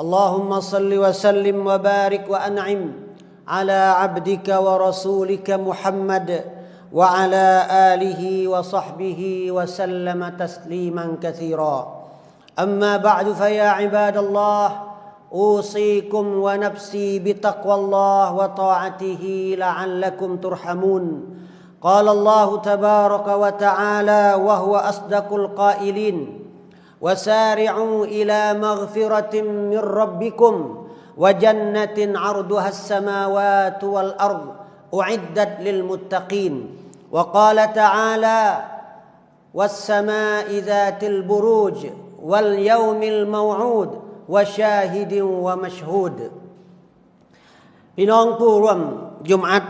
اللهم صل وسلم وبارك وأنعم على عبدك ورسولك محمد وعلى آله وصحبه وسلم تسليما كثيرا. أما بعد فيا عباد الله أوصيكم ونفسي بتقوى الله وطاعته لعلكم ترحمون. قال الله تبارك وتعالى وهو أصدق القائلين وسارعوا الى مغفره من ربكم وجنه عرضها السماوات والارض اعدت للمتقين وقال تعالى والسماء ذات البروج واليوم الموعود وشاهد ومشهود พี่น้องผู้ร่วมยุมอัด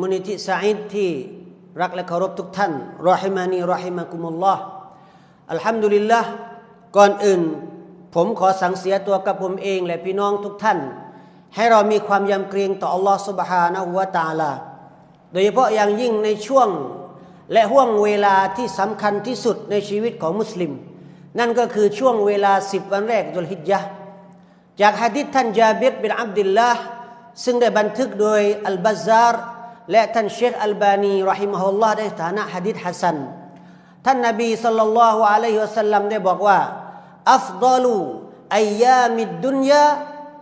มูลนิธิสาอิดที่รักและเคารพทุกท่านรอฮิมานีรอฮิมากุมุลลอฮ์ อัลฮัมดุลิลละก่อนอื่น ผมขอสังเสียตัวกับผมเองและพี่น้องทุกท่าน ให้เรามีความยำเกรงต่ออัลลอฮฺสุบฮานะฮุวาตาลา โดยเฉพาะอย่างยิ่งในช่วงและห่วงเวลาที่สำคัญที่สุดในชีวิตของมุสลิม นั่นก็คือช่วงเวลาสิบวันแรกดุลฮิจยะจากฮะดิษท่านยาบิดบินอับดิลลาห์ซึ่งได้บันทึกโดยอัลบาซาร์และท่านเชคอัลบานีรอฮิมฮุลลอฮ์ในฐานะฮะดิษฮัสซัน ท่านนบีสัลลัลลอฮุอะลัยฮิวะสัลลัมได้บอกว่าอัฟดลูอัยยามิดดุนยา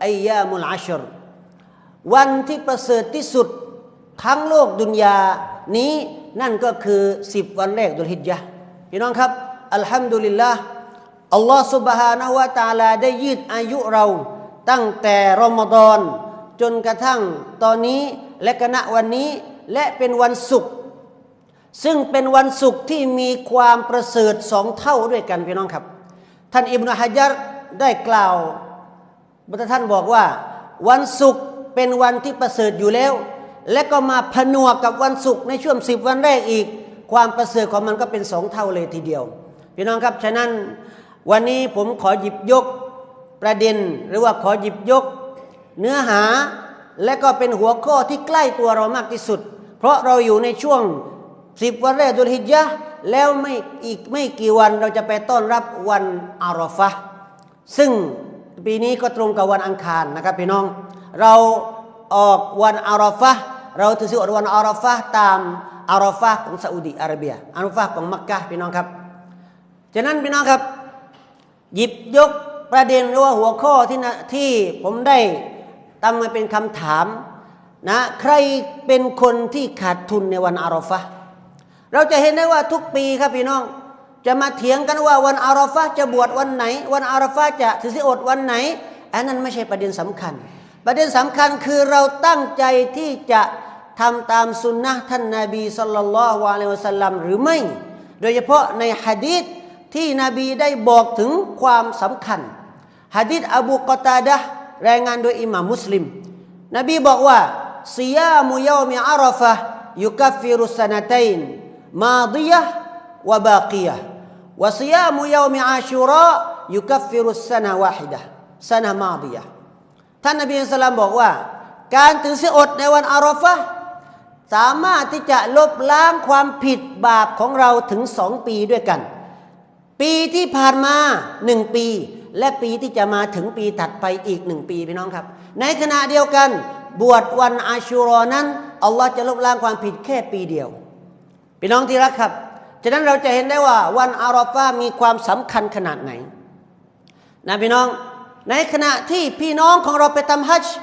อัยยามุลอัชรวันที่ประเสริฐที่สุดทั้งโลกดุนยานี้นั่นก็คือสิบวันแรกดุลฮิจยะพี่น้องครับอัลฮัมดุลิลลาห์อัลลอฮ์ سبحانه และ تعالى ได้ยืดอายุเราตั้งแต่รอมฎอนจนกระทั่งตอนนี้และกณะวันนี้และเป็นวันศุกร์ ซึ่งเป็นวันศุกร์ที่มีความประเสริฐสองเท่าด้วยกันพี่น้องครับ ท่านอิบนาฮะจัรได้กล่าวบัตท่านบอกว่า วันศุกร์เป็นวันที่ประเสริฐอยู่แล้ว และก็มาผนวกกับวันศุกร์ในช่วงสิบวันแรกอีก ความประเสริฐของมันก็เป็นสองเท่าเลยทีเดียว พี่น้องครับฉะนั้นวันนี้ผมขอหยิบยกประเด็นหรือว่าขอหยิบยก เนื้อหาและก็เป็นหัวข้อที่ใกล้ตัวเรามากที่สุด เพราะเราอยู่ในช่วง สิบวันแรกดุลฮิจยะแล้วไม่อีกไม่กี่วันเราจะไปต้อนรับวันอารอฟะซึ่งปีนี้ก็ตรงกับวันอังคารนะครับพี่น้อง เราออกวันอารอฟะเราถือสิวันอารอฟะตามอารอฟะของซาอุดีอาระเบียอารอฟะของมักกะพี่น้องครับฉะนั้นพี่น้องครับ หยิบยกประเด็นหรือว่าหัวข้อที่นะที่ผมได้ตั้งมาเป็นคำถามนะใครเป็นคนที่ขาดทุนในวันอารอฟะ เราจะเห็นได้ว่าทุกปีครับพี่น้อง จะมาเถียงกันว่าวันอารอฟะจะบวชวันไหน วันอารอฟะจะถือสิอดวันไหน อันนั้นไม่ใช่ประเด็นสำคัญ ประเด็นสำคัญคือเราตั้งใจที่จะทำตามสุนนะท่านนาบีสุลต่านละฮ์วะลัยวะสัลลัมหรือไม่ โดยเฉพาะในฮะดีษที่นบีได้บอกถึงความสำคัญฮะดีษอบูกอตาดะรายงานโดยอิหม่ามุสลิม นบีบอกว่าซิยามุยามิอาราฟะยุคัฟฟิรุสนาตัยน มาดียะวะบากียะวะซิยามุยามิอาชูรายุคัฟฟิรุสนาวาฮิดะสนามาดียะท่านนบีสุลามบอกว่า การถือศีลอดในวันอาราฟะสามารถที่จะลบล้างความผิดบาปของเราถึงสองปีด้วยกัน ปีที่ผ่านมาหนึ่งปี และปีที่จะมาถึงปีถัดไปอีกหนึ่งปีพี่น้องครับ ในขณะเดียวกัน บวชวันอาชูรอนั้นอัลลอฮ์จะลบล้างความผิดแค่ปีเดียว พี่น้องที่รักครับฉะนั้นเราจะเห็นได้ว่าวันอารอฟามีความสำคัญขนาดไหนนะพี่น้อง ในขณะที่พี่น้องของเราไปทำฮัจจ์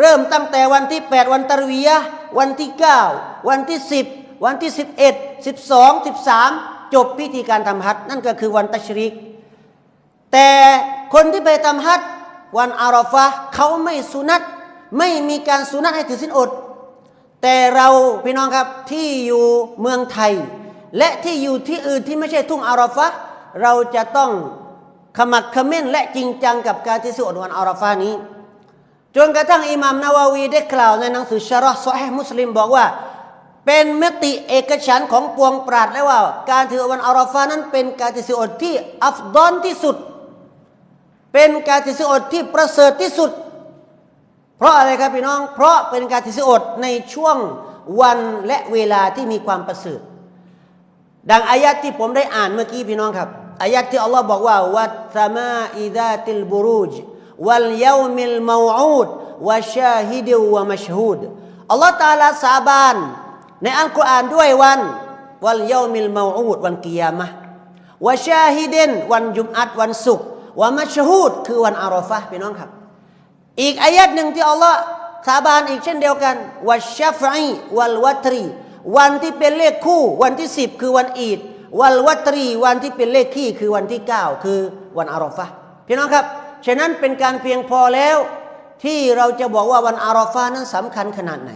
เริ่มตั้งแต่วันที่ 8 วันตะวียะวันที่ 9 วันที่ 10 วันที่ 11 12 13 จบพิธีการทำฮัจจ์นั่นก็คือวันตัชริก แต่คนที่ไปทำฮัจวันอารอฟะเขาไม่สุนัตไม่มีการสุนัตให้ถือสินอด แต่เราพี่น้องครับที่อยู่เมืองไทย และที่อยู่ที่อื่นที่ไม่ใช่ทุ่งอารอฟะเราจะต้องขมักเขม้นและจริงจังกับการที่สวดวันอาราฟานี้ จนกระทั่งอิหม่ามนาวาวีได้กล่าวในหนังสือชะรอห์ซอฮีห์มุสลิมบอกว่า เป็นมติเอกฉันของปวงปราดแล้วว่า การถือวันอาราฟานั้นเป็นการถือศีลอดที่อัฟดอนที่สุด เป็นการถือศีลอดที่ประเสริฐที่สุด เพราะอะไรครับพี่น้อง เพราะเป็นการถือศีลอดในช่วงวันและเวลาที่มีความประเสริฐดังอายะที่ผมได้อ่านเมื่อกี้พี่น้องครับอายะที่อัลลอฮ์บอกว่าวัตสมาอิดาติลบุรูจวัลยามิลมาอูดวะชาฮิดวะมัชฮูดอัลลอฮ์ตาลาสาบาน ในอัลกุรอานด้วยวัน วัลยามิลมาอูดวันกิยามะวะชาฮิดินวันจุมอัดวันศุกร์วะมัชฮูดคือวันอาราฟะพี่น้องครับ อีกอายัดหนึ่งที่อัลลอฮ์สาบานอีกเช่นเดียวกันวัชชัฟอีวัลวัตรี วันที่เป็นเลขคู่ วันที่สิบคือวันอีดวัลวัตรี วันที่เป็นเลขคี่คือวันที่เก้าคือวันอาราฟะพี่น้องครับ ฉะนั้นเป็นการเพียงพอแล้วที่เราจะบอกว่าวันอาราฟะนั้นสำคัญขนาดไหน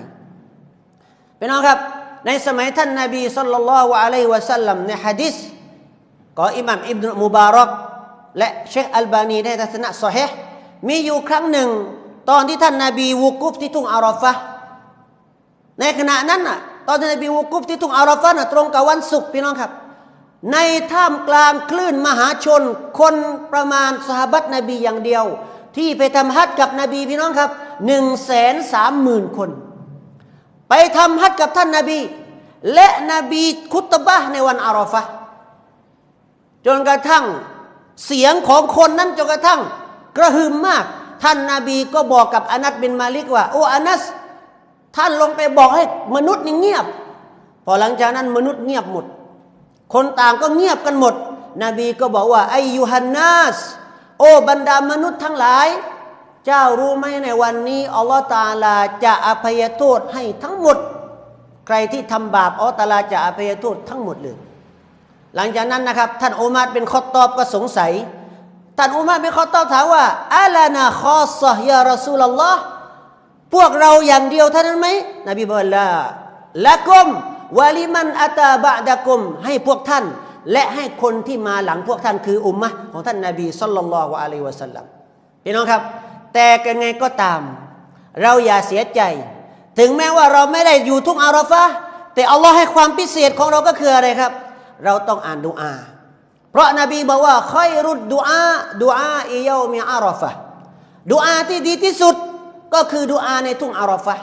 พี่น้องครับ ในสมัยท่านนาบีสุลต่านละอะลัยฮิวะสัลลัมในฮะดิษก็อิหม่ามอิบนุมุบารักและเชคอัลบานีในทัศนะซอฮีห์ มีอยู่ครั้งหนึ่ง ตอนที่ท่านนาบีวุกุฟที่ทุ่งอาราฟะในขณะนั้นน่ะ ตอนที่นบีวุกุฟที่ทุ่งอาราฟะน่ะตรงกับวันศุกร์พี่น้องครับ ในท่ามกลางคลื่นมหาชน คนประมาณสหบัตนบีอย่างเดียว ที่ไปทำฮัจกับนบีพี่น้องครับหนึ่งแสนสามหมื่นคน ไปทำฮัจกับท่านนาบี และนบีคุตบะในวันอาราฟะจนกระทั่งเสียงของคนนั้นจนกระทั่ง กระหึ่มมาก ท่านนาบีก็บอกกับอานัสบินมาลิกว่า โอ้อานัส ท่านลงไปบอกให้มนุษย์นี่เงียบ พอหลังจากนั้นมนุษย์เงียบหมด คนต่างก็เงียบกันหมด นบีก็บอกว่าไอยูฮันนัสโอ้บรรดามนุษย์ทั้งหลาย เจ้ารู้ไหมในวันนี้อัลลอฮฺตาลาจะอภัยโทษให้ทั้งหมด ใครที่ทำบาปอัลลอฮฺตาลาจะอภัยโทษทั้งหมดเลย หลังจากนั้นนะครับ ท่านอุมัรเป็นข้อตอบก็สงสัย ท่านอุมัรเป็นข้อตอบถามว่าอัลานาคอสยารอซูลลอฮ์พวกเราอย่างเดียวเท่านั้นไหมนบีบอกละละกุมวาลิมันอัตาบะดะกุมให้พวกท่าน และให้คนที่มาหลังพวกท่านคืออุมมะของท่านนาบีสัลลัลลอฮุอะลัยวะสัลลัมพี่น้องครับ แต่กันไงก็ตาม เราอย่าเสียใจ ถึงแม้ว่าเราไม่ได้อยู่ทุกอาราฟะแต่อัลลอฮ์ให้ความพิเศษของเราก็คืออะไรครับ เราต้องอ่านดุอา พราะนบีบอกว่าค่อยรุดดุอาดุอาอิยามิอาราฟะดุอาที่ดีที่สุดก็คือดุอาในทุ่งอาราฟะ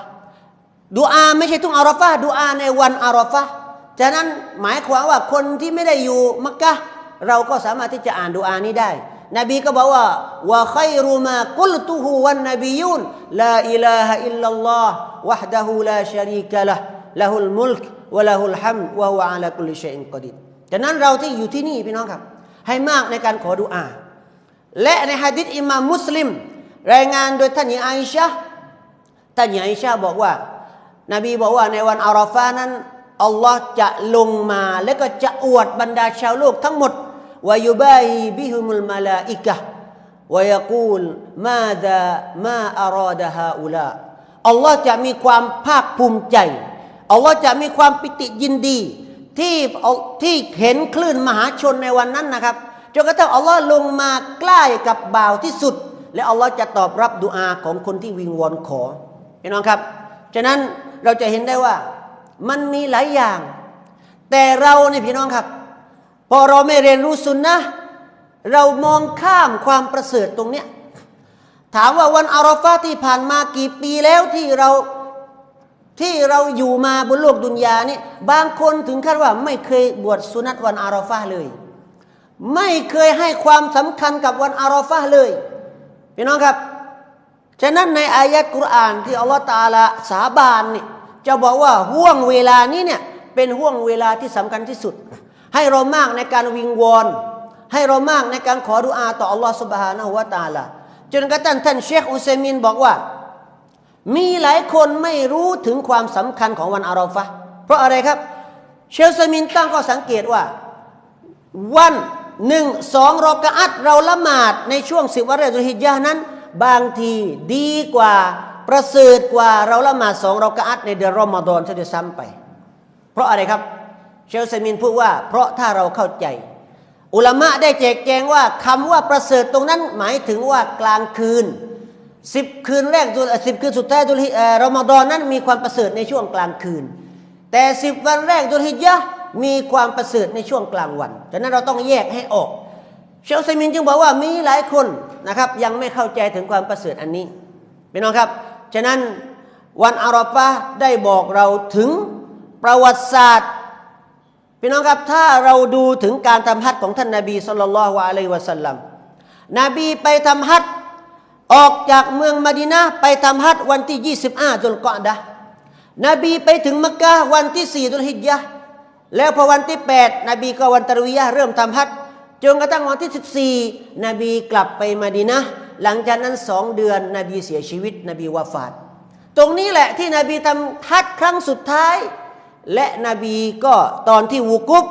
ดุอาไม่ใช่ทุ่งอาราฟะดุอาในวันอาราฟะฉะนั้นหมายความว่าคนที่ไม่ได้อยู่มักกะเราก็สามารถที่จะอ่านดุอานี้ได้ นบีก็บอกว่าว่าใครรุมากุลตุฮุวันนบียุนลาอิลาฮะอิลลัลลอฮ์วะฮดะฮูลาชะรีกะละละฮุลมุลกวะละฮุลฮัมวะฮุอะลากุลิชัยอินกอดีร ฉะนั้นเราที่อยู่ที่นี่พี่น้องครับ ให้มากในการขอดุอา และในฮะดิษอิมามมุสลิม รายงานโดยท่านหญิงไอชะห์ท่านหญิงไอชะห์บอกว่า นบีบอกว่าในวันอาราฟานั้นอัลลอฮ์จะลงมาและก็จะอวดบรรดาชาวโลกทั้งหมดวายุบาฮีบิฮุมุลมาลาอิกะวายกูลมาดามาอารอดะฮาอุลาอัลลอฮ์จะมีความภาคภูมิใจอัลลอฮ์จะมีความปิติยินดี ที่ที่เห็นคลื่นมหาชนในวันนั้นนะครับจนกระทั่งอัลลอฮ์ลงมาใกล้กับบ่าวที่สุด และอัลลอฮ์จะตอบรับดุอาของคนที่วิงวอนขอพี่น้องครับ ฉะนั้นเราจะเห็นได้ว่ามันมีหลายอย่าง แต่เราเนี่ยพี่น้องครับ พอเราไม่เรียนรู้สุนนะเรามองข้ามความประเสริฐตรงเนี้ยถามว่าวันอาราฟาที่ผ่านมากี่ปีแล้วที่เรา ที่เราอยู่มาบนโลกดุนยานี่บางคนถึงขั้นว่าไม่เคยบวชสุนัตวันอาราฟาเลย ไม่เคยให้ความสำคัญกับวันอาราฟาเลยพี่น้องครับ ฉะนั้นในอายะกุรอานที่อัลลอฮฺตาลาสาบานนี่จะบอกว่าห่วงเวลานี้เนี่ยเป็นห่วงเวลาที่สำคัญที่สุด ให้เรามากในการวิงวอนให้เรามากในการขอดุอาต่ออัลลอฮฺสุบฮานะฮุวาตาลาจนกระทั่งท่านเชคอุเซมินบอกว่า มีหลายคนไม่รู้ถึงความสำคัญของวันอาราฟะเพราะอะไรครับ เชคอุซัยมินตั้งก็สังเกตว่า วันหนึ่งสองรอกะอัดเราละหมาดในช่วงสิบวันแรกดุลฮิจญาห์นั้น บางทีดีกว่าประเสริฐกว่าเราละหมาดสองรอกะอัดในเดือนรอมฎอนซะด้วยซ้ำไป เพราะอะไรครับ เชลซามินพูดว่า เพราะถ้าเราเข้าใจ อุลามะได้แจกแจงว่าคำว่าประเสริฐตรงนั้นหมายถึงว่ากลางคืน สิบคืนแรกสิบคืนสุดท้ายดุลฮิเรอมฎอนนั้นมีความประเสริฐในช่วงกลางคืน แต่สิบวันแรกดุลฮิจญะมีความประเสริฐในช่วงกลางวันดังนั้นเราต้องแยกให้ออก เชลซมินจึงบอกว่ามีหลายคนนะครับ ยังไม่เข้าใจถึงความประเสริฐอันนี้พี่น้องครับ ฉะนั้นวันอาราฟะได้บอกเราถึงประวัติศาสตร์พี่น้องครับถ้าเราดูถึงการทำฮัจญ์ของท่านนาบีสุลต่านละฮ์อะลัยวะสัลลัมนบีไปทำฮัจญ์ ออกจากเมืองมะดีนะห์ไปทำฮัจวันที่ 25จุลกอดะนบีไปถึงมักกะวันที่4ดุลฮิจญะแล้วพอวันที่ 8 นบีก็วันตะรวียะเริ่มทำฮัจจนกระทั่งวันที่ 14 นบีกลับไปมะดีนะห์หลังจากนั้นสองเดือน นบีเสียชีวิต นบีวาฟาตตรงนี้แหละที่นบีทำฮัจครั้งสุดท้าย และนบีก็ตอนที่วุกุบ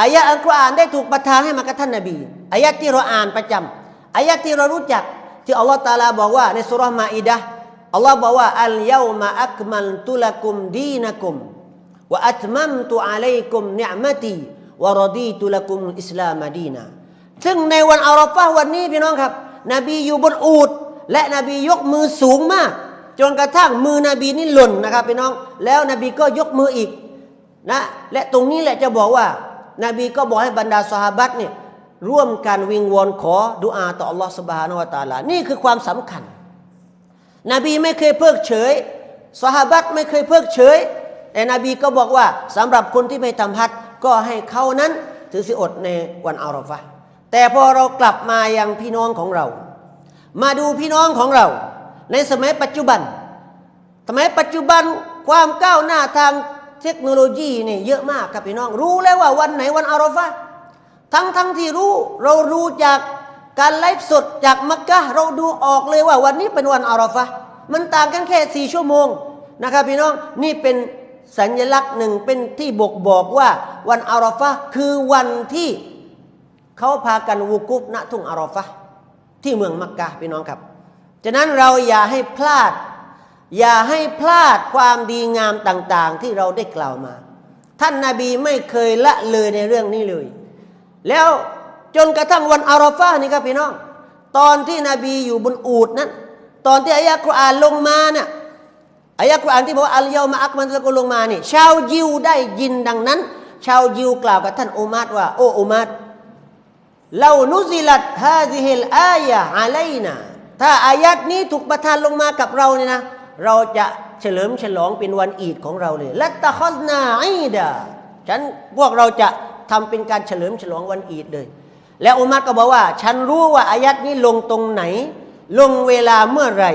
อายะอัลกุรอานได้ถูกประทานให้มากับท่านนบีอายะที่เราอ่านประจำอายะที่เรารู้จัก ที่อัลลอฮฺตาลาบอกว่าในสุรมาอิดะอัลลอฮ์บอกว่าอัลยามาอักมัลตุลกุมดีนักุมวะอัตมัมตุอะลัยกุมเนิอมตีวะรดีตุลกุมอิสลามดีนาซึ่งในวันอาราฟะห์วันนี้พี่น้องครับ นบีอยู่บนอูดและนบียกมือสูงมาก จนกระทั่งมือนบีนี่หล่นนะครับพี่น้อง แล้วนบีก็ยกมืออีกนะและตรงนี้แหละจะบอกว่า นบีก็บอกให้บรรดาสหาบัตเนี่ย ร่วมกันวิงวอนขอดุอาต่ออัลลอฮฺสุบฮานาวะตาลา นี่คือความสำคัญ นบีไม่เคยเพิกเฉยสหาบัตไม่เคยเพิกเฉย แต่นบีก็บอกว่าสำหรับคนที่ไม่ทำฮัจก็ให้เขานั้นถือสิอดในวันอาราฟะแต่พอเรากลับมายังพี่น้องของเรา มาดูพี่น้องของเรา ในสมัยปัจจุบัน สมัยปัจจุบันความก้าวหน้าทางเทคโนโลยีนี่เยอะมากครับพี่น้อง รู้แล้วว่าวันไหนวันอาราฟะ ทั้งทั้งที่รู้ เรารู้จากการไลฟ์สดจากมักกะเราดูออกเลยว่าวันนี้เป็นวันอาราฟะมันต่างกันแค่สี่ชั่วโมงนะครับพี่น้องนี่เป็นสัญลักษณ์หนึ่งเป็นที่บอกบอกว่า วันอาราฟะคือวันที่เขาพากันวุกุบณทุ่งอาราฟะที่เมืองมักกะพี่น้องครับฉะนั้นเราอย่าให้พลาด อย่าให้พลาดความดีงามต่าง ๆ ที่เราได้กล่าวมา ท่านนาบีไม่เคยละเลยในเรื่องนี้เลย แล้วจนกระทั่งวันอาราฟานี่ครับพี่น้อง ตอนที่นบีอยู่บนอูดนั้น ตอนที่อายะกุรอานลงมาเนี่ยอายะกุรอานที่บอกว่าอัลยามาอักมันตะกุลงมานี่ ชาวยิวได้ยินดังนั้น ชาวยิวกล่าวกับท่านอุมัดว่า โอ้อุมัดเรานุซิลัดฮาซิฮิลอายะอะไลนาถ้าอายัดนี้ถูกประทานลงมากับเราเนี่ยนะ เราจะเฉลิมฉลองเป็นวันอีดของเราเลยและตะคอสนาอีดาฉันพวกเราจะ ทำเป็นการเฉลิมฉลองวันอีดเลย แล้วอุมัรก็บอกว่า ฉันรู้ว่าอายัดนี้ลงตรงไหน ลงเวลาเมื่อไหร่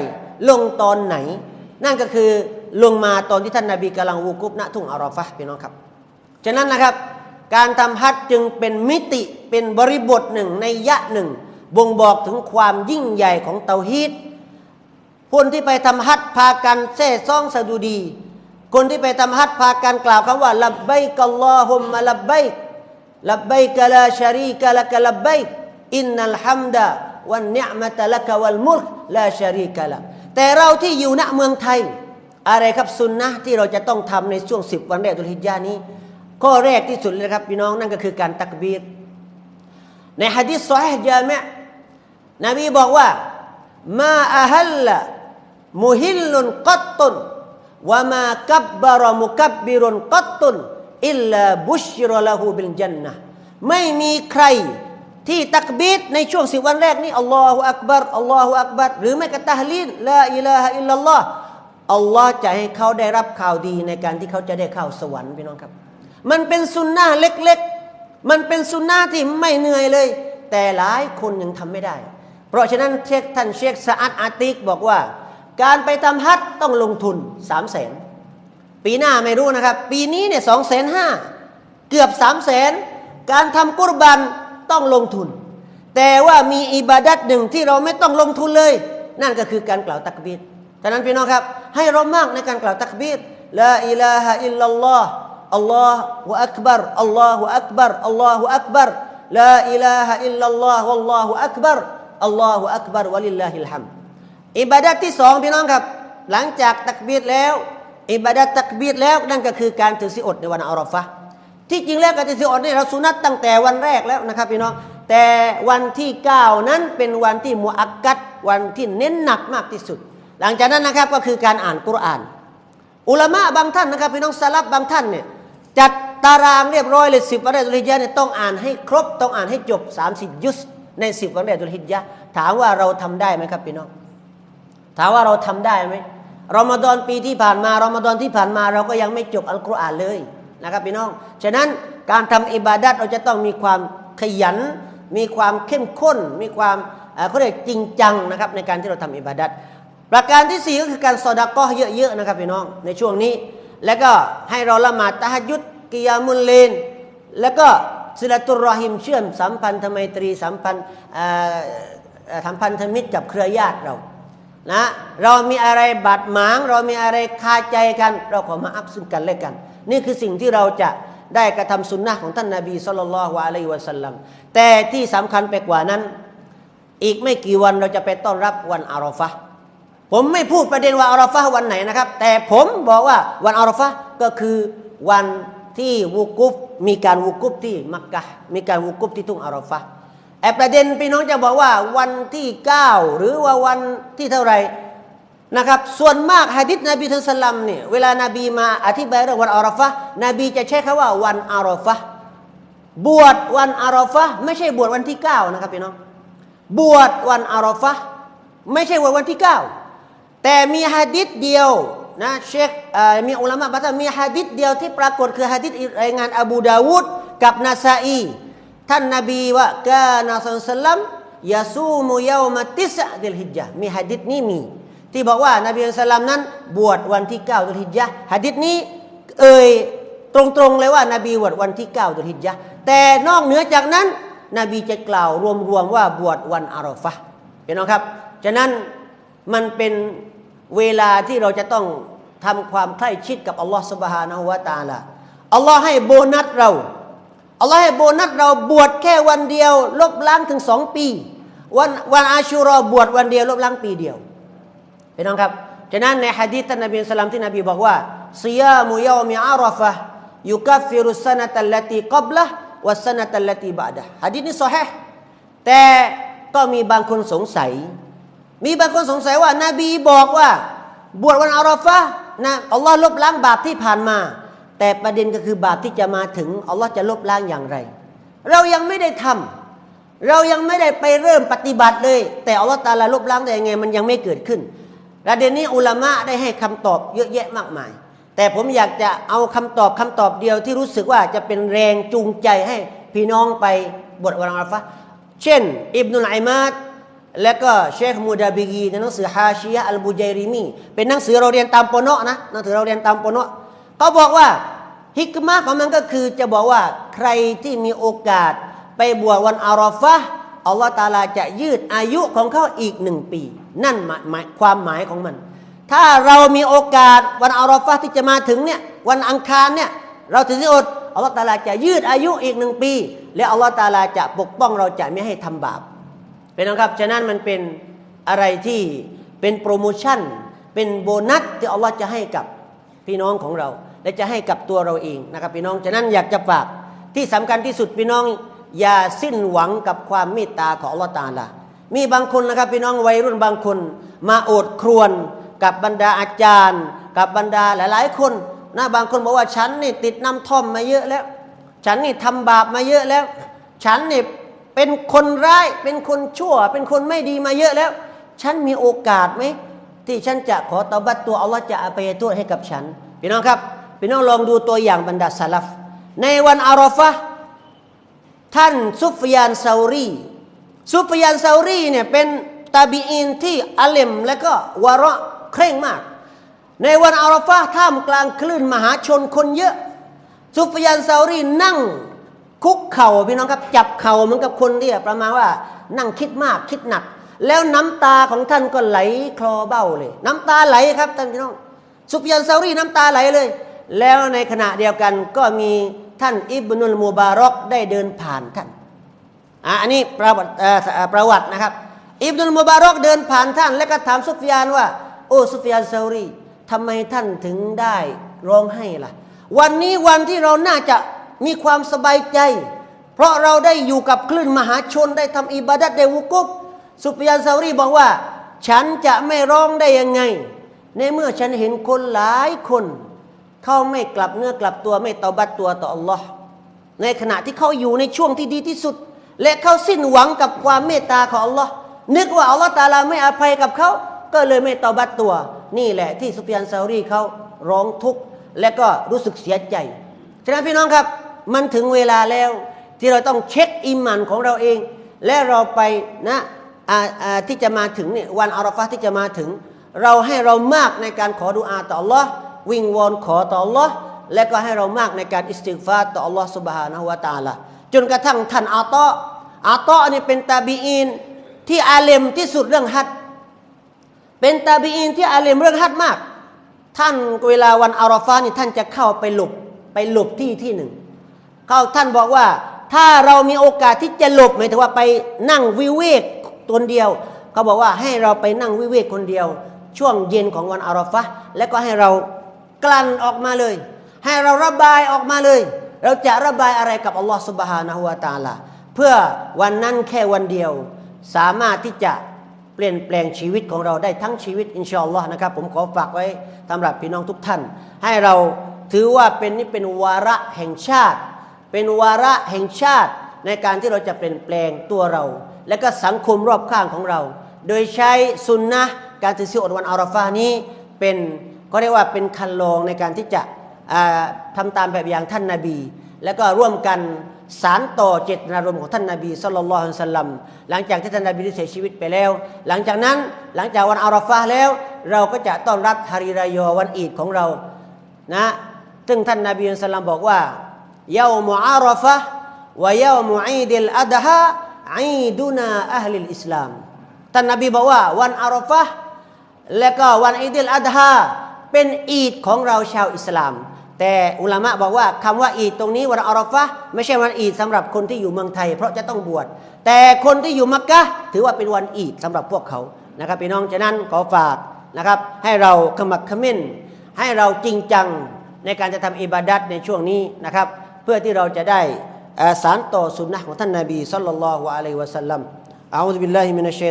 ลงตอนไหน นั่นก็คือลงมาตอนที่ท่านนาบีกำลังวูกุบณทุ่งอาราฟะพี่น้องครับ ฉะนั้นนะครับ การทำฮัจจึงเป็นมิติเป็นบริบทหนึ่งในยะหนึ่ง บ่งบอกถึงความยิ่งใหญ่ของเตาฮีดคนที่ไปทำฮัจพากันเซ่ซ่องสะดุดี คนที่ไปทำฮัจพากันกล่าวคำว่าลับไบกัลลอฮุมมะลับไบก ลับไบกะลาชารีกะละกะลับไบกอินนัลฮัมดะวันเนิมะตะละกะวัลมุลลาชารีกะละแต่เราที่อยู่ณเมืองไทย อะไรครับสุนนะที่เราจะต้องทำในช่วงสิบวันแรกตุลฮิจญานี้ ข้อแรกที่สุดเลยครับพี่น้องนั่นก็คือการตักบีร ในฮะดิษซอฮีห์จามินบีบอกว่ามาอะฮัลละมุฮิลลุนกัตตุนวะมากับบารมุกับบบิรุนกัตตุน อิลลาบุชรอละหูบิลจันนะไม่มีใครที่ตักบีดในช่วงสิบวันแรกนี้อัลลอฮฺอักบัรอัลลอฮฺอักบัรหรือไม่ก็ตะฮลีลลาอิลาฮะอิลลัลลอฮ์อัลลอฮ์จะให้เขาได้รับข่าวดีในการที่เขาจะได้เข้าสวรรค์พี่น้องครับ มันเป็นสุนนะเล็กๆ มันเป็นสุนนะที่ไม่เหนื่อยเลย แต่หลายคนยังทำไม่ได้ เพราะฉะนั้นเชคท่านเชคสะอัดอาติกบอกว่า การไปทำฮัจญ์ต้องลงทุนสามแสน ปีหน้าไม่รู้นะครับ ปีนี้เนี่ยสองแสนห้าเกือบสามแสนการทำกุรบันต้องลงทุน แต่ว่ามีอิบาดัตหนึ่งที่เราไม่ต้องลงทุนเลย นั่นก็คือการกล่าวตักบีรฉะนั้นพี่น้องครับ ให้เรามากในการกล่าวตักบีรลาอิลาฮะอิลลัลลอฮ์อัลลอฮฺอักบัรอัลลอฮฺอักบัรอัลลอฮฺอักบัรลาอิลาฮะอิลลัลลอฮฺวัลลอฮฺอักบัรอัลลอฮฺอักบัรวะลิลลาฮิลฮัมอิบาดัตที่สองพี่น้องครับ หลังจากตักบีรแล้ว อิบาดัตตักบีรแล้วนั่นก็คือการถือศีลอดในวันอาราฟะที่จริงแล้วกติสิอดนี่เราสุนัตตั้งแต่วันแรกแล้วนะครับพี่น้องแต่วันที่ 9 นั้นเป็นวันที่มุอักกัดวันที่เน้นหนักมากที่สุด หลังจากนั้นนะครับก็คือการอ่านกุรอาน อุลามะบางท่านนะครับพี่น้องสลับบางท่านเนี่ยจัดตารางเรียบร้อยเลยสิบวันแรกดุลฮิจญะห์เนี่ยต้องอ่านให้ครบต้องอ่านให้จบ 30 ยุสในสิบวันแรกดุลฮิจญะห์ถามว่าเราทำได้ไหมครับพี่น้อง ถามว่าเราทำได้ไหม รอมฎอนปีที่ผ่านมารอมฎอนที่ผ่านมาเราก็ยังไม่จบอัลกุรอานเลยนะครับพี่น้อง ฉะนั้นการทำอิบาดัตเราจะต้องมีความขยัน มีความเข้มข้น มีความเอ่อเขาเรียกจริงจังนะครับในการที่เราทำอิบาดัตประการที่สี่ก็คือการสอดก้อเยอะๆนะครับพี่น้องในช่วงนี้ แล้วก็ให้เราละหมาดตะฮัดยุดกิยามุลเลน แล้วก็สิลตุรรอฮิมเชื่อมสัมพันธไมตรีสัมพันธ์สัมพันธมิตรกับเครือญาติเรา นะเรามีอะไรบาดหมาง เรามีอะไรคาใจกัน เราขอมาอัพซึ่งกันและกัน นี่คือสิ่งที่เราจะได้กระทำสุนนะของท่านนาบีสุลต่านละฮ์อะลัยวะสัลลัมแต่ที่สำคัญไปกว่านั้น อีกไม่กี่วันเราจะไปต้อนรับวันอาราฟะผมไม่พูดประเด็นว่าอาราฟะวันไหนนะครับ แต่ผมบอกว่าวันอาราฟะก็คือวันที่วุกุฟมีการวุกุฟที่มักกะมีการวุกุฟที่ทุ่งอาราฟะ ไอ้ประเด็นพี่น้องจะบอกว่าวันที่ 9 หรือว่าวันที่เท่าไหร่นะครับ ส่วนมากฮะดิษนบีทุสลัมเนี่ยเวลานาบีมาอธิบายเรื่องวันอาราฟะนบีจะใช้คำว่าวันอาราฟะบวชวันอาราฟะไม่ใช่บวชวันที่ 9 นะครับพี่น้องบวชวันอาราฟะไม่ใช่วันวันที่ 9 แต่มีฮะดิษเดียวนะเชคมีอุลามะบอกว่ามีฮะดิษเดียวที่ปรากฏคือฮะดิษรายงานอบูดาวุดกับนาซาอี ท่านนาบีว่ากานาสุลลัมยาซูมุเยาวมาติสะเดลฮิจญะมีฮะดิษนี้มี ที่บอกว่านาบีสุลลัมนั้น บวชวันที่9เดือนฮิจญะฮะดิษนี้ เอ่ยตรงๆเลยว่านาบีบวชวันที่9เดือนฮิจญะแต่นอกเหนือจากนั้น นบีจะกล่าวรวมๆว่าบวชวันอารอฟะเป็นน้องครับฉะนั้นมันเป็นเวลาที่เราจะต้องทำความใกล้ชิดกับอัลลอฮฺสุบฮานะฮุวาตาละอัลลอฮ์ให้โบนัสเรา อัลลอฮ์ให้โบนัสเราบวชแค่วันเดียว ลบล้างถึงสองปี วันวันอาชูรอบวชวันเดียว ลบล้างปีเดียวพี่น้องครับฉะนั้นในฮะดีษท่านนบีสลามที่นบีบอกว่าซิยามุยามิอาราฟะยุกัฟิรุสนะตัลลตีกับละวัสนะตัลลตีบะดะฮะดีษนี้ซอฮีห์แต่ก็มีบางคนสงสัย มีบางคนสงสัยว่า นบีบอกว่า บวชวันอาราฟะนะอัลลอฮ์ลบล้างบาปที่ผ่านมา แต่ประเด็นก็คือบาปที่จะมาถึงอัลลอฮ์จะลบล้างอย่างไร เรายังไม่ได้ทำเรายังไม่ได้ไปเริ่มปฏิบัติเลย แต่อัลลอฮ์ตาลาลบล้างได้ยังไง มันยังไม่เกิดขึ้น ประเด็นนี้อุลามะได้ให้คำตอบเยอะแยะมากมาย แต่ผมอยากจะเอาคำตอบคำตอบเดียวที่รู้สึกว่าจะเป็นแรงจูงใจให้พี่น้องไปบวชวันอาราฟะเช่น อิบนุลไอมาดแล้วก็เชคมูดาบิกีในหนังสือฮาชียะอัลบูไจริมีเป็นหนังสือเราเรียนตามปนะนะหนังสือเราเรียนตามปนะ เขาบอกว่าฮิกมะของมันก็คือจะบอกว่าใครที่มีโอกาสไปบวชวันอาราฟะอัลลอฮ์ตาลาจะยืดอายุของเขาอีกหนึ่งปี นั่นหมายความหมายของมัน ถ้าเรามีโอกาสวันอาราฟะที่จะมาถึงเนี่ยวันอังคารเนี่ยเราถือสิอดอัลลอฮ์ตาลาจะยืดอายุอีกหนึ่งปี และอัลลอฮ์ตาลาจะปกป้องเราจะไม่ให้ทำบาปเป็นนะครับฉะนั้นมันเป็นอะไรที่เป็นโปรโมชั่น เป็นโบนัสที่อัลลอฮ์จะให้กับพี่น้องของเรา และจะให้กับตัวเราเองนะครับพี่น้องฉะนั้นอยากจะฝากที่สำคัญที่สุดพี่น้อง อย่าสิ้นหวังกับความเมตตาของอัลลอฮ์ตาลามีบางคนนะครับพี่น้องวัยรุ่นบางคน มาโอดครวนกับบรรดาอาจารย์ กับบรรดาหลาย ๆ คนนะบางคนบอกว่าฉันนี่ติดน้ำท่อมมาเยอะแล้ว ฉันนี่ทำบาปมาเยอะแล้ว ฉันนี่เป็นคนร้ายเป็นคนชั่ว เป็นคนไม่ดีมาเยอะแล้ว ฉันมีโอกาสไหมที่ฉันจะขอตอบัตตัวอัลลอฮ์จะอภัยโทษให้กับฉันพี่น้องครับ พี่น้องลองดูตัวอย่างบรรดาสลัฟ ในวันอาราฟะท่านซุฟยานซารีซุฟยานซารีเนี่ยเป็นตาบีอินที่อเลมและก็วาระเคร่งมาก ในวันอาราฟะท่ามกลางคลื่นมหาชนคนเยอะ ซุฟยานซารีนั่งคุกเข่าพี่น้องครับจับเข่าเหมือนกับคนที่ประมาณว่านั่งคิดมากคิดหนัก แล้วน้ำตาของท่านก็ไหลคลอเบ้าเลย น้ำตาไหลครับท่านพี่น้อง ซุฟยานซารีน้ำตาไหลเลย แล้วในขณะเดียวกันก็มีท่านอิบนุลมูบารอกได้เดินผ่านท่านอันนี้ประวัติประวัตินะครับ อิบนุลมุบารอกเดินผ่านท่าน แล้วก็ถามซุฟยานว่า โอ้ซุฟยานซาอุรีทำไมท่านถึงได้ร้องไห้ล่ะ วันนี้วันที่เราน่าจะมีความสบายใจ เพราะเราได้อยู่กับคลื่นมหาชนได้ทำอิบาดัตได้วุกุบสุฟยานซารีบอกว่า ฉันจะไม่ร้องได้ยังไง ในเมื่อฉันเห็นคนหลายคน เขาไม่กลับเนื้อกลับตัวไม่ตาบัตตัวต่ออัลลอฮ์ในขณะที่เขาอยู่ในช่วงที่ดีที่สุด และเขาสิ้นหวังกับความเมตตาของอัลลอฮ์นึกว่าอัลลอฮ์ตาลาไม่อภัยกับเขาก็เลยไม่ตาบัตตัว นี่แหละที่สุฟยานซารีเขาร้องทุกข์และก็รู้สึกเสียใจฉะนั้นพี่น้องครับ มันถึงเวลาแล้วที่เราต้องเช็คอิมันของเราเอง และเราไปนะที่จะมาถึงเนี่ยวันอาราฟะที่จะมาถึง เราให้เรามากในการขอดุอาต่อ Allah วิงวอนขอต่อ Allah และก็ให้เรามากในการอิสติกฟาต่อ Allah Subhanahu wa Taala จนกระทั่งท่านอาตออาตอนี่เป็นตาบีอินที่อาเลมที่สุดเรื่องฮัดเป็นตาบีอินที่อาเลมเรื่องฮัดมาก ท่านเวลาวันอาราฟานี่ท่านจะเข้าไปหลบไปหลบที่ที่หนึ่งเขาท่านบอกว่าถ้าเรามีโอกาสที่จะหลบหมายถึงว่าไปนั่งวิเวกตนเดียวเขาบอกว่าให้เราไปนั่งวิเวกคนเดียว ช่วงเย็นของวันอาราฟะและก็ให้เรา กลั่นออกมาเลย ให้เราระบายออกมาเลย เราจะระบายอะไรกับอัลลอฮ์สุบฮานะฮุวาตาลาเพื่อวันนั้นแค่วันเดียว สามารถที่จะเปลี่ยนแปลงชีวิตของเราได้ทั้งชีวิตอินชาอัลลอฮ์นะครับ ผมขอฝากไว้สำหรับพี่น้องทุกท่าน ให้เราถือว่าเป็นนี่เป็นวาระแห่งชาติ เป็นวาระแห่งชาติในการที่เราจะเปลี่ยนแปลงตัวเรา และก็สังคมรอบข้างของเรา โดยใช้สุนนะการถือศีลอดวันอาราฟานี้เป็น ก็เรียกว่าเป็นคันลองในการที่จะอ่าทำตามแบบอย่างท่านนาบี แล้วก็ร่วมกันสารต่อเจตนารมณ์ของท่านนาบีสุลต่านละฮ์สัลลัมหลังจากที่ท่านนาบีได้เสียชีวิตไปแล้ว หลังจากนั้นหลังจากวันอาราฟาแล้ว เราก็จะต้อนรับฮาริรายอวันอีดของเรานะซึ่งท่านนาบีสุลต่านบอกว่ายามุอาราฟะวายาวมุอีดิลอัดฮะอีดุนาอัลลิลอิสลามท่านนบีบอกว่าวันอาราฟะและก็วันอีดิลอัดฮะ เป็นอีดของเราชาวอิสลาม แต่อุลามะบอกว่าคำว่าอีดตรงนี้วันอาราฟะไม่ใช่วันอีดสำหรับคนที่อยู่เมืองไทย เพราะจะต้องบวชแต่คนที่อยู่มักกะถือว่าเป็นวันอีดสำหรับพวกเขานะครับพี่น้องฉะนั้นขอฝากนะครับ ให้เราขมักขม้น ให้เราจริงจังในการจะทำอิบาดัตในช่วงนี้นะครับ เพื่อที่เราจะได้สารต่อสุนนะของท่านนาบีสัลลัลลอฮุอะลัยฮิวะสัลลัมอาอุซบิลลาฮิมินัชชั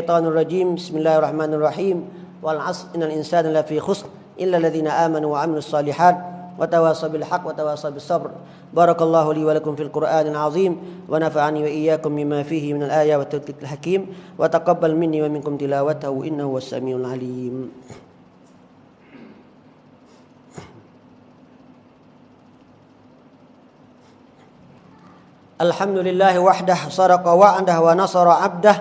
ย إلا الذين آمنوا وعملوا الصالحات وتواصوا بالحق وتواصوا بالصبر. بارك الله لي ولكم في القرآن العظيم ونفعني وإياكم مما فيه من الآية والتلك الحكيم. وتقبل مني ومنكم تلاوته إنه هو السميع العليم. الحمد لله وحده صرق وعده ونصر عبده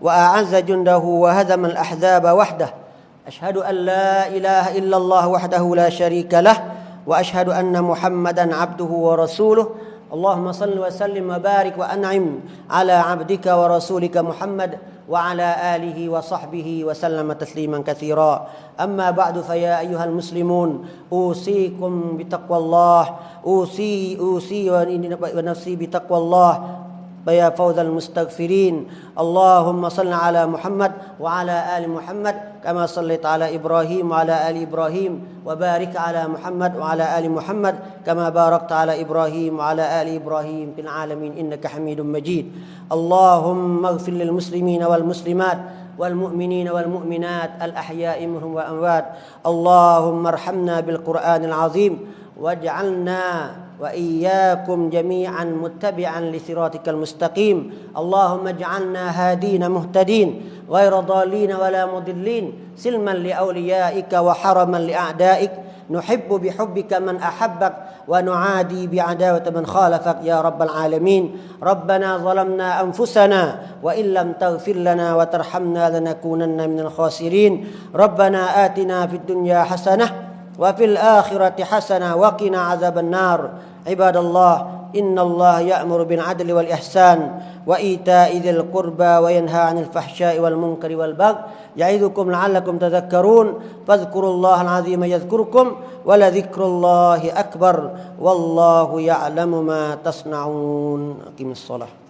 وأعز جنده وهزم الأحزاب وحده. أشهد أن لا إله إلا الله وحده لا شريك له وأشهد أن محمدا عبده ورسوله. اللهم صل وسلم وبارك وأنعم على عبدك ورسولك محمد وعلى آله وصحبه وسلم تسليما كثيرا. أما بعد فيا أيها المسلمون أوصيكم بتقوى الله. أوصي أوصي ونفسي بتقوى الله. فيا فوز المستغفرين. اللهم صل على محمد وعلى آل محمد كما صليت على إبراهيم وعلى آل إبراهيم وبارك على محمد وعلى آل محمد كما باركت على إبراهيم وعلى آل إبراهيم في العالمين. إنك حميد مجيد. اللهم اغفر للمسلمين والمسلمات والمؤمنين والمؤمنات الأحياء منهم وأموات. اللهم ارحمنا بالقرآن العظيم واجعلنا وإياكم جميعا متبعا لصراطك المستقيم. اللهم اجعلنا هادين مهتدين غير ضالين ولا مضلين سلما لأوليائك وحرما لأعدائك. نحب بحبك من أحبك ونعادي بعداوة من خالفك يا رب العالمين. ربنا ظلمنا أنفسنا وإن لم تغفر لنا وترحمنا لنكونن من الخاسرين. ربنا آتنا في الدنيا حسنة وفي الآخرة حسنة وقنا عذاب النار. عباد الله إن الله يأمر بالعدل والإحسان وإيتاء ذي القربى وينهى عن الفحشاء والمنكر والبغي يعظكم لعلكم تذكرون. فاذكروا الله العظيم يذكركم ولذكر الله أكبر. والله يعلم ما تصنعون. أقم الصلاة.